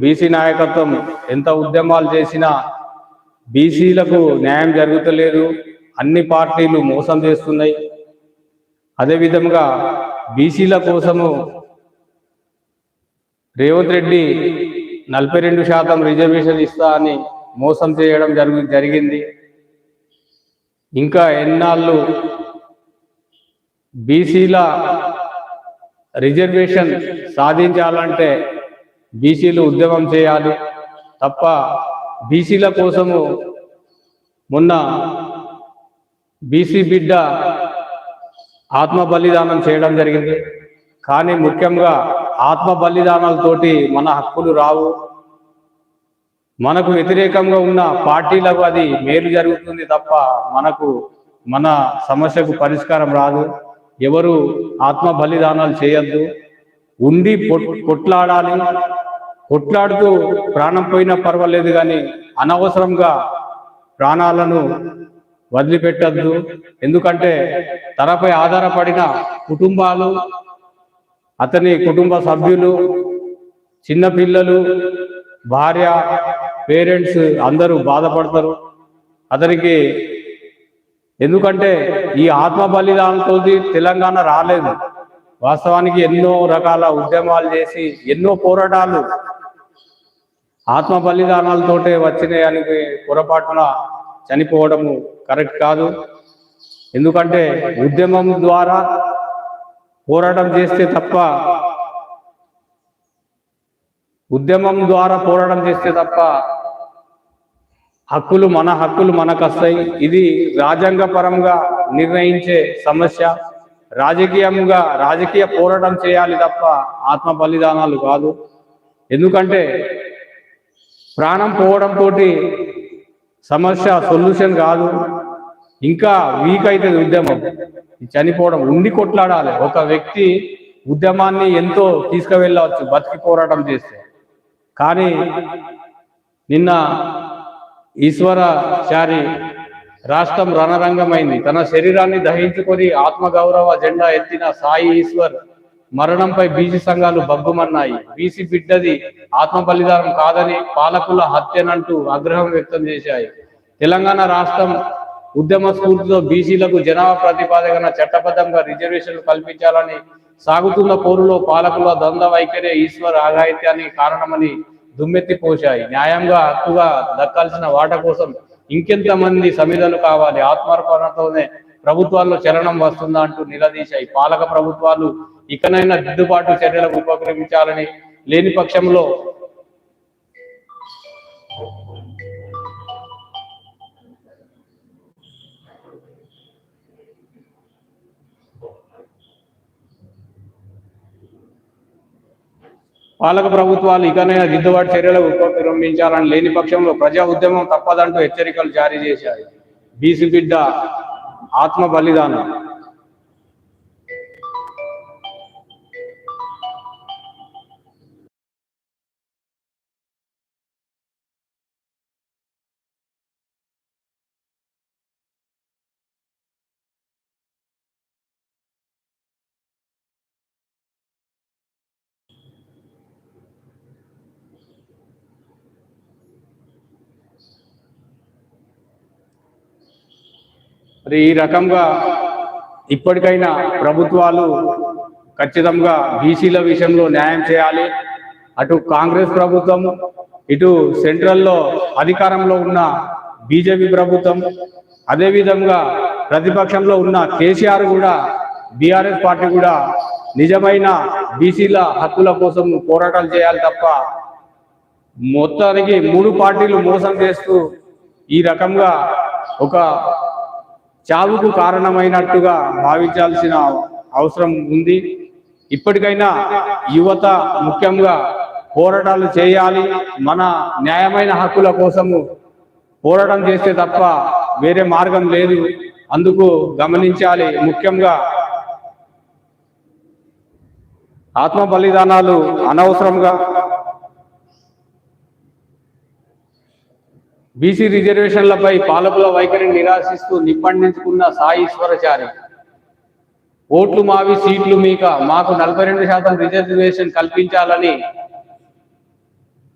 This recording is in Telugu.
బీసీ నాయకత్వం ఎంత ఉద్యమాలు చేసినా బీసీలకు న్యాయం జరుగుతలేదు. అన్ని పార్టీలు మోసం చేస్తున్నాయి. అదేవిధంగా బీసీల కోసము రేవంత్ రెడ్డి నలభై రెండు శాతం రిజర్వేషన్ ఇస్తా అని మోసం చేయడం జరుగు జరిగింది. ఇంకా ఎన్నాళ్ళు బీసీల రిజర్వేషన్ సాధించాలంటే బీసీలు ఉద్యమం చేయాలి తప్ప బీసీల కోసము మొన్న బీసీ బిడ్డ ఆత్మ బలిదానం చేయడం జరిగింది. కానీ ముఖ్యంగా ఆత్మ బలిదానాలతోటి మన హక్కులు రావు. మనకు వ్యతిరేకంగా ఉన్న పార్టీలకు అది మేలు జరుగుతుంది తప్ప మనకు మన సమస్యకు పరిష్కారం రాదు. ఎవరు ఆత్మ బలిదానాలు చేయొద్దు. ఉండి పొట్- కొట్లాడాలి కొట్లాడుతూ ప్రాణం పోయినా పర్వాలేదు కానీ అనవసరంగా ప్రాణాలను వదిలిపెట్టద్దు. ఎందుకంటే తనపై ఆధారపడిన కుటుంబాలు అతని కుటుంబ సభ్యులు చిన్నపిల్లలు భార్య పేరెంట్స్ అందరూ బాధపడతారు. అతనికి ఎందుకంటే ఈ ఆత్మ బలిదానంతో తెలంగాణ రాలేదు. వాస్తవానికి ఎన్నో రకాల ఉద్యమాలు చేసి ఎన్నో పోరాటాలు ఆత్మ బలిదానాలతోటే వచ్చినాయని పొరపాటున చనిపోవడము కరెక్ట్ కాదు. ఎందుకంటే ఉద్యమం ద్వారా పోరాటం చేస్తే తప్ప ఉద్యమం ద్వారా పోరాటం చేస్తే తప్ప హక్కులు మన హక్కులు మనకు వస్తాయి ఇది రాజ్యాంగ పరంగా నిర్ణయించే సమస్య. రాజకీయంగా రాజకీయ పోరాటం చేయాలి తప్ప ఆత్మ బలిదానాలు కాదు. ఎందుకంటే ప్రాణం పోవడంతో సమస్య సొల్యూషన్ కాదు. ఇంకా వీక్ అవుతుంది ఉద్యమం. చనిపోవడం ఉండి కొట్లాడాలి. ఒక వ్యక్తి ఉద్యమాన్ని ఎంతో తీసుకువెళ్ళవచ్చు బతికి పోరాటం చేస్తే. కానీ నిన్న ఈశ్వరచారి రాష్ట్రం రణరంగమైంది. తన శరీరాన్ని దహించుకొని ఆత్మగౌరవ జెండా ఎత్తిన సాయి ఈశ్వర్ మరణంపై బీసీ సంఘాలు బగ్గుమన్నాయి బీసీ బిడ్డది ఆత్మ బలిదానం కాదని పాలకుల హత్యనంటూ ఆగ్రహం వ్యక్తం చేశాయి. తెలంగాణ రాష్ట్రం ఉద్యమ స్ఫూర్తితో బీసీలకు జనాభా ప్రతిపాదన చట్టబద్ధంగా రిజర్వేషన్లు కల్పించాలని సాగుతున్న పోరులో పాలకుల ద్వంద్వ వైఖరి ఈశ్వర్ ఆగాయిత్యానికి కారణమని దుమ్మెత్తి పోశాయి. న్యాయంగా హక్కుగా దక్కాల్సిన వాట కోసం ఇంకెంత మంది సమిధలు కావాలి? ఆత్మార్పణతోనే ప్రభుత్వాల్లో చలనం వస్తుందా అంటూ నిలదీశాయి. పాలక ప్రభుత్వాలు ఇకనైనా దిద్దుబాటు చర్యలకు ఉపక్రమించాలని లేని పక్షంలో పాలక ప్రభుత్వాలు ఇకనైనా దిద్దుబాటు చర్యలకు ఉపక్రమించాలని లేని పక్షంలో ప్రజా ఉద్యమం తప్పదంటూ హెచ్చరికలు జారీ చేశాయి. బీసీ బిడ్డ ఆత్మ బలిదానం. మరి ఈ రకంగా ఇప్పటికైనా ప్రభుత్వాలు ఖచ్చితంగా బీసీల విషయంలో న్యాయం చేయాలి. అటు కాంగ్రెస్ ప్రభుత్వం ఇటు సెంట్రల్లో అధికారంలో ఉన్న బీజేపీ ప్రభుత్వం అదేవిధంగా ప్రతిపక్షంలో ఉన్న కేసీఆర్ కూడా బీఆర్ఎస్ పార్టీ కూడా నిజమైన బీసీల హక్కుల కోసం పోరాటాలు చేయాలి తప్ప మొత్తానికి మూడు పార్టీలు మోసం చేస్తూ ఈ రకంగా ఒక చావుకు కారణమైనట్టుగా భావించాల్సిన అవసరం ఉంది. ఇప్పటికైనా యువత ముఖ్యంగా పోరాటాలు చేయాలి. మన న్యాయమైన హక్కుల కోసము పోరాటం చేస్తే తప్ప వేరే మార్గం లేదు. అందుకు గమనించాలి. ముఖ్యంగా ఆత్మ బలిదానాలు అనవసరంగా బీసీ రిజర్వేషన్లపై పాలకుల వైఖరిని నిరాశిస్తూ నిప్పండించుకున్న సాయి ఈశ్వరచారి. ఓట్లు మావి సీట్లు మీక. మాకు నలభై రెండు శాతం రిజర్వేషన్ కల్పించాలని